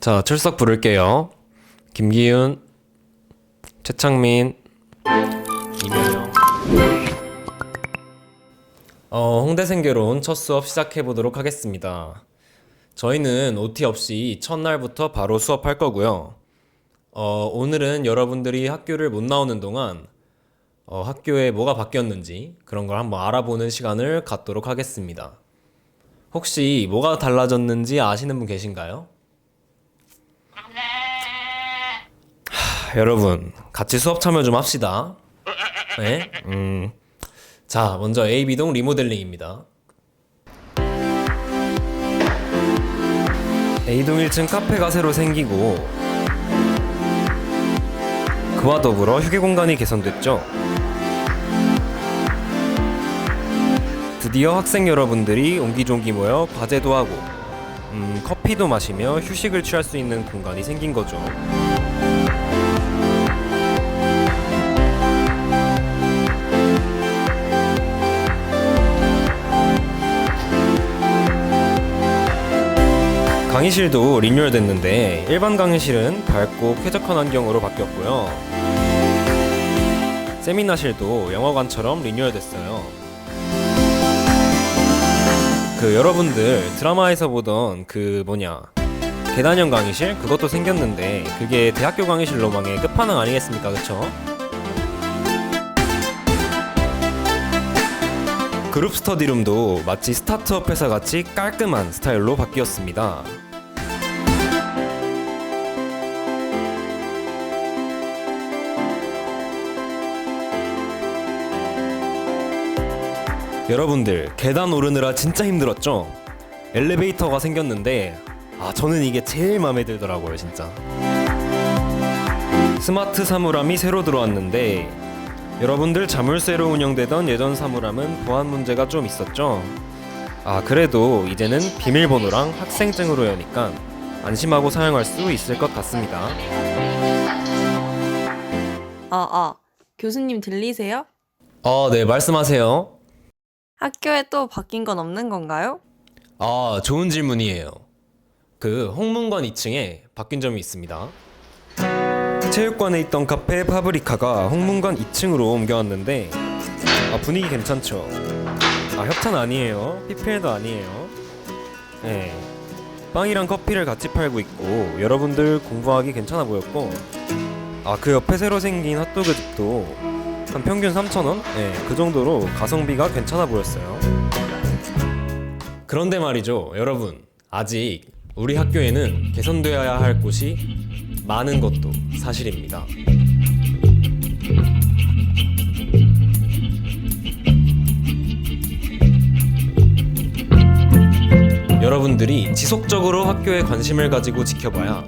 자, 출석 부를게요. 김기훈, 최창민, 이명영. 어, 홍대생계론 첫 수업 시작해 보도록 하겠습니다. 저희는 OT 없이 첫날부터 바로 수업할 거고요. 어, 오늘은 여러분들이 학교를 못 나오는 동안 어, 학교에 뭐가 바뀌었는지 그런 걸 한번 알아보는 시간을 갖도록 하겠습니다. 혹시 뭐가 달라졌는지 아시는 분 계신가요? 하, 여러분, 같이 수업 참여 좀 합시다. 네? 음. 자, 먼저 AB동 리모델링입니다. A동 1층 카페가 새로 생기고 그와 더불어 휴게 공간이 개선됐죠. 드디어 학생 여러분들이 옹기종기 모여 과제도 하고 음, 커피도 마시며 휴식을 취할 수 있는 공간이 생긴 거죠. 강의실도 리뉴얼 됐는데 일반 강의실은 밝고 쾌적한 환경으로 바뀌었고요. 세미나실도 영화관처럼 리뉴얼 됐어요. 그 여러분들 드라마에서 보던 그 뭐냐 계단형 강의실 그것도 생겼는데 그게 대학교 강의실 로망의 끝판왕 아니겠습니까 그쵸? 그룹 스터디룸도 마치 스타트업 회사 같이 깔끔한 스타일로 바뀌었습니다. 여러분들 계단 오르느라 진짜 힘들었죠? 엘리베이터가 생겼는데 아 저는 이게 제일 마음에 들더라고요 진짜 스마트 사물함이 새로 들어왔는데 여러분들 자물쇠로 운영되던 예전 사물함은 보안 문제가 좀 있었죠? 아 그래도 이제는 비밀번호랑 학생증으로 여니까 안심하고 사용할 수 있을 것 같습니다 아, 아, 교수님 들리세요? 어 네 말씀하세요 학교에 또 바뀐 건 없는 건가요? 아, 좋은 질문이에요. 그 홍문관 2층에 바뀐 점이 있습니다. 체육관에 있던 카페 파브리카가 홍문관 2층으로 옮겨왔는데 아, 분위기 괜찮죠? 아, 협찬 아니에요. PPL도 아니에요. 네. 빵이랑 커피를 같이 팔고 있고 여러분들 공부하기 괜찮아 보였고 아, 그 옆에 새로 생긴 핫도그 집도 한 평균 3,000원? 네, 그 정도로 가성비가 괜찮아 보였어요. 그런데 말이죠, 여러분. 아직 우리 학교에는 개선되어야 할 곳이 많은 것도 사실입니다. 여러분들이 지속적으로 학교에 관심을 가지고 지켜봐야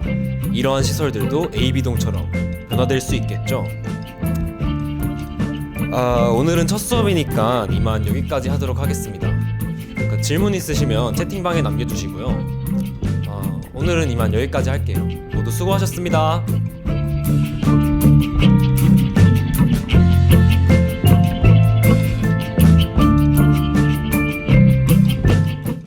이러한 시설들도 AB동처럼 변화될 수 있겠죠. 아, 오늘은 첫 수업이니까 이만 여기까지 하도록 하겠습니다. 그 질문 있으시면 채팅방에 남겨주시고요. 어, 오늘은 이만 여기까지 할게요. 모두 수고하셨습니다.